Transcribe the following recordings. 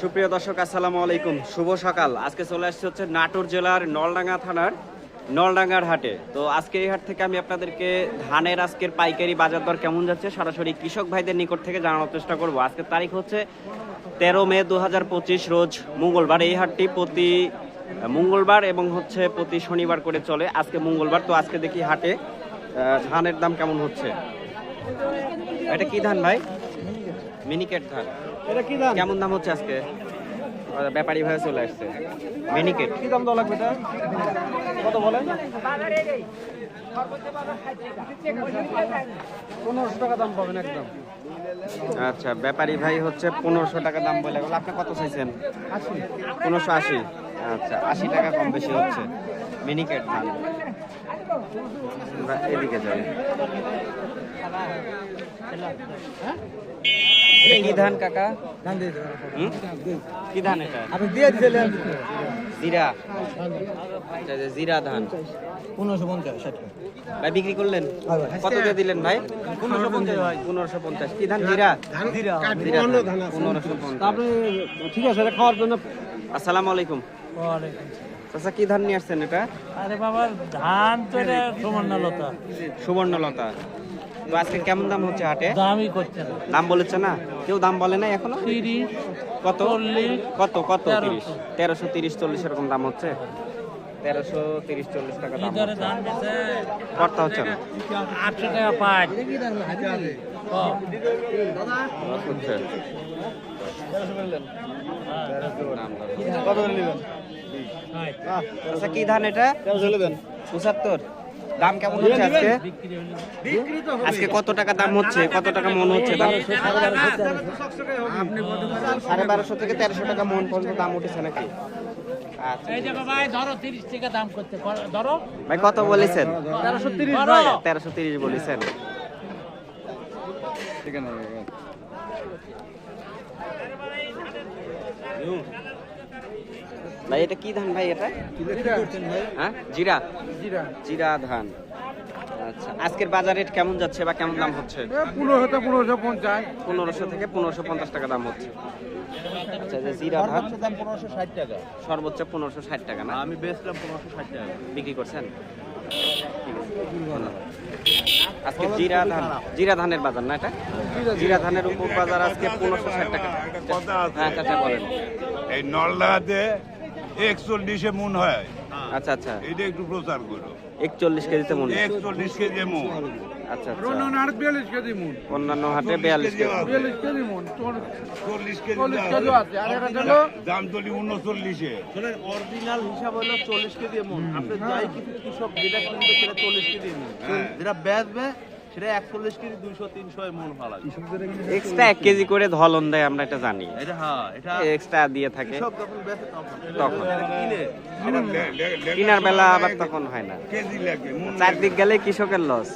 সুপ্রিয় দর্শক, আসসালামু আলাইকুম। শুভ সকাল। আজকে চলে আসছে হচ্ছে নাটোর জেলার নলডাঙ্গা থানার নলডাঙ্গার হাটে। তো আজকে এই হাট থেকে আমি আপনাদেরকে ধানের আজকের পাইকারি বাজার দর কেমন যাচ্ছে সরাসরি কৃষক ভাইদের নিকট থেকে জানানোর চেষ্টা করব। আজকের তারিখ হচ্ছে তেরো মে দু পঁচিশ রোজ মঙ্গলবার। এই হাটটি প্রতি মঙ্গলবার এবং হচ্ছে প্রতি শনিবার করে চলে আজকে মঙ্গলবার। তো আজকে দেখি হাটে ধানের দাম কেমন হচ্ছে? এটা কি ধান ভাই? মিনিকেট ধান। এটা কি দাম? কেমন দাম হচ্ছে আজকে? ব্যাপারী ভাবে চলে আসছে। মিনিকেট কি দাম দেওয়া লাগবে এটা? কত বলেন পনেরোশো টাকা দাম পাবেন একদম। আচ্ছা ব্যাপারী ভাই হচ্ছে পনেরোশো টাকা দাম বলে গেল। আপনি কত চাইছেন? পনেরোশো আশি। আচ্ছা আশি টাকা কম বেশি হচ্ছে। মিনিকেট ধান এদিকে যাই। এটা কি ধান কাকা? ধান দিয়ে হুম? কি ধান এটা? আপনি দিয়ে দিলেন জিরা। আচ্ছা, জিরা ধান। পনেরোশো পঞ্চাশ ভাই বিক্রি করলেন? কত দিয়ে দিলেন ভাই? পনেরোশো পঞ্চাশ ভাই পনেরোশো পঞ্চাশ। কি ধান? জিরা? জিরা পনেরোশো পঞ্চাশ। আপনি ঠিক আছে খাওয়ার জন্য আসসালামু আলাইকুম। চাচা কি ধান নিয়ে আসছেন এটা? আরে বাবা ধান তো এটা সমান্নলতা সুবর্ণলতা। তো আজকে কেমন দাম হচ্ছে হাটে? দামই করছে না। দাম বলেছে না? কেউ দাম বলে না এখনও? তিরিশ কত? কত? কত? তিরিশ। তেরোশো তিরিশ চল্লিশ এরকম দাম হচ্ছে? তেরোশো তিরিশ চল্লিশ টাকা দাম হচ্ছে। কর্তা হচ্ছে না আটশো টাকা পাঁচ। কত নেবেন? আচ্ছা কি ধান এটা? পঁচাত্তর। দাম কেমন হচ্ছে আজকে? আজকে কত টাকা দাম হচ্ছে? কত টাকা মন হচ্ছে দাম? সাড়ে বারোশো থেকে তেরোশো টাকা মন পর্যন্ত দাম উঠেছে নাকি? এই যে বাবা ধরো তিরিশ টাকা দাম করতে ধরো। ভাই কত বলেছেন? তেরোশো তিরিশ ধরো। তেরোশো তিরিশ বলেছেন। ভাই এটা কি ধান ভাই এটা? হ্যাঁ? জিরা? জিরা। জিরা ধান। আচ্ছা আজকের বাজার রেট কেমন যাচ্ছে বা কেমন দাম হচ্ছে? পনেরোশো পনেরোশো পঞ্চাশ। পনেরোশো থেকে পনেরোশো পঞ্চাশ টাকা দাম হচ্ছে। আচ্ছা যে জিরা ভাত দাম পনেরোশো ষাট টাকা। সর্বোচ্চ পনেরোশো ষাট টাকা না? আমি বেচলাম পনেরোশো ষাট টাকা। বিক্রি করছেন। আজকে জিরা ধান জিরা ধানের বাজার না এটা? জিরা ধানের উপর বাজার আজকে পনেরোশো ষাট টাকা। কথা আছে। হ্যাঁ চাচা বলেন। এই নলদাতে একচল্লিশে মন হয়। আচ্ছা আচ্ছা। এটা একটু প্রচার করো। একচল্লিশ কেজিতে মন হয়। একচল্লিশ কেজি মন আচ্ছা আচ্ছা। বিয়াল্লিশ কেজি মুন অন্যান্য হাটে বিয়াল্লিশ কেজি। বিয়াল্লিশ কেজি মুন চল্লিশ কেজি চল্লিশ দাম। কেজি আছে। আর এটা হলো দাম তলি উনচল্লিশে। শোনেন অরিজিনাল হিসাব হলো চল্লিশ কেজি মন আপনি যাই কিছু কৃষক যেটা কিনবে সেটা চল্লিশ কেজি মন হ্যাঁ। যেটা বেচবে সেটা একচল্লিশ কেজি দুইশো তিনশো মন ভালো এক্সট্রা এক কেজি করে ধলন দেয় আমরা এটা জানি। এটা হ্যাঁ এটা এক্সট্রা দিয়ে থাকে। তখন। কেনার বেলা আবার তখন হয় না। কেজি চারদিক গেলে কৃষকের লস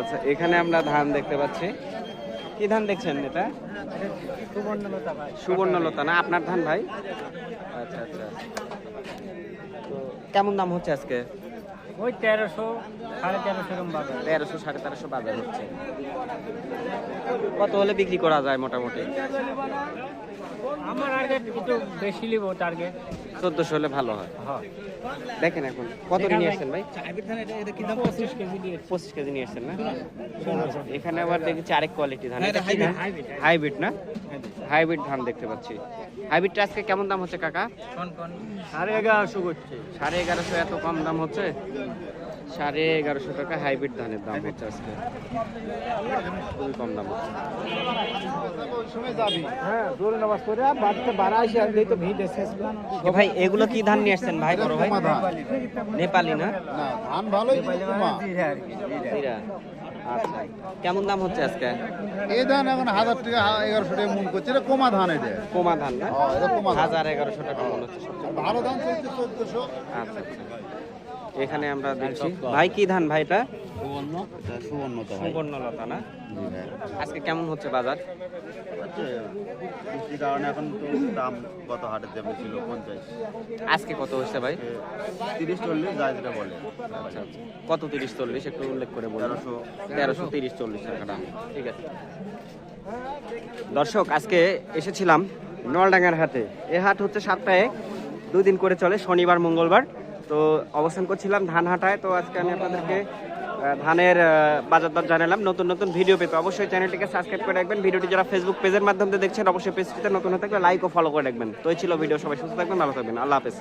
আচ্ছা এখানে আমরা ধান দেখতে পাচ্ছি। কি ধান দেখছেন এটা? সুবর্ণলতা না? আপনার ধান ভাই? আচ্ছা আচ্ছা। তো কেমন দাম হচ্ছে আজকে? ওই তেরোশো সাড়ে তেরোশো এরকম বাজার। তেরোশো সাড়ে তেরোশো বাজার হচ্ছে। কত হলে বিক্রি করা যায় মোটামুটি? আমার আগে একটু বেশি নিব টার্গেট চোদ্দশো হলে ভালো হয়। দেখেন এখন কত নিয়ে আসছেন ভাই? পঁচিশ কেজি দিয়েছি পঁচিশ কেজি নিয়ে আসছেন না? এখানে আবার দেখেছি আরেক কোয়ালিটি ধান। হাইব্রিড না? হাইব্রিড ধান দেখতে পাচ্ছি। হাইব্রিডটা আজকে কেমন দাম হচ্ছে কাকা? সাড়ে এগারোশো করছে। সাড়ে এগারোশো এত কম দাম হচ্ছে? সাড়ে এগারোশো টাকা হাইব্রিড ধানের দাম হচ্ছে আজকে। খুবই কম দাম হচ্ছে। হ্যাঁ ভাই এগুলো কি ধান নিয়ে আসছেন ভাই বড় ভাই? নেপালি। না? ধান ভালোই আচ্ছা। কেমন দাম হচ্ছে আজকে? এই ধান এখন হাজার টাকা এগারোশো টাকা মন করছে। এটা কমা ধান এটা। কোমা ধান না? হ্যাঁ। হাজার এগারোশো টাকা মন হচ্ছে ভালো ধান চলছে চোদ্দশো। আচ্ছা আচ্ছা। এখানে আমরা দেখছি। ভাই কি ধান ভাই এটা এটা সুবর্ণতা সুবর্ণলতা না? আজকে কেমন হচ্ছে বাজার? হচ্ছে কারণে এখন তো দাম কত হাটের দাম ছিল পঞ্চাশ। আজকে কত হচ্ছে ভাই? তিরিশ চল্লিশ যেটা বলে। আচ্ছা আচ্ছা। কত তিরিশ চল্লিশ? একটু উল্লেখ করে বলুন। তেরোশো। তেরোশো তিরিশ চল্লিশ টাকাটা ঠিক আছে। দর্শক আজকে এসেছিলাম নলডাঙ্গার হাটে। এ হাট হচ্ছে সপ্তাহে দুদিন করে চলে শনিবার মঙ্গলবার। তো অবস্থান করছিলাম ধান হাটায় তো আজকে আমি আপনাদেরকে ধানের বাজার দর জানালাম। নতুন নতুন ভিডিও পেতে অবশ্যই চ্যানেলটিকে সাবস্ক্রাইব করে রাখবেন। ভিডিওটি যারা ফেসবুক পেজের মাধ্যমে দেখছেন, অবশ্যই পেজটিতে নতুন হয়ে থাকলে লাইক ও ফলো করে রাখবেন। তো ছিল ভিডিও সবাই সুস্থ থাকবেন, ভালো থাকবেন। আল্লাহ হাফেজ।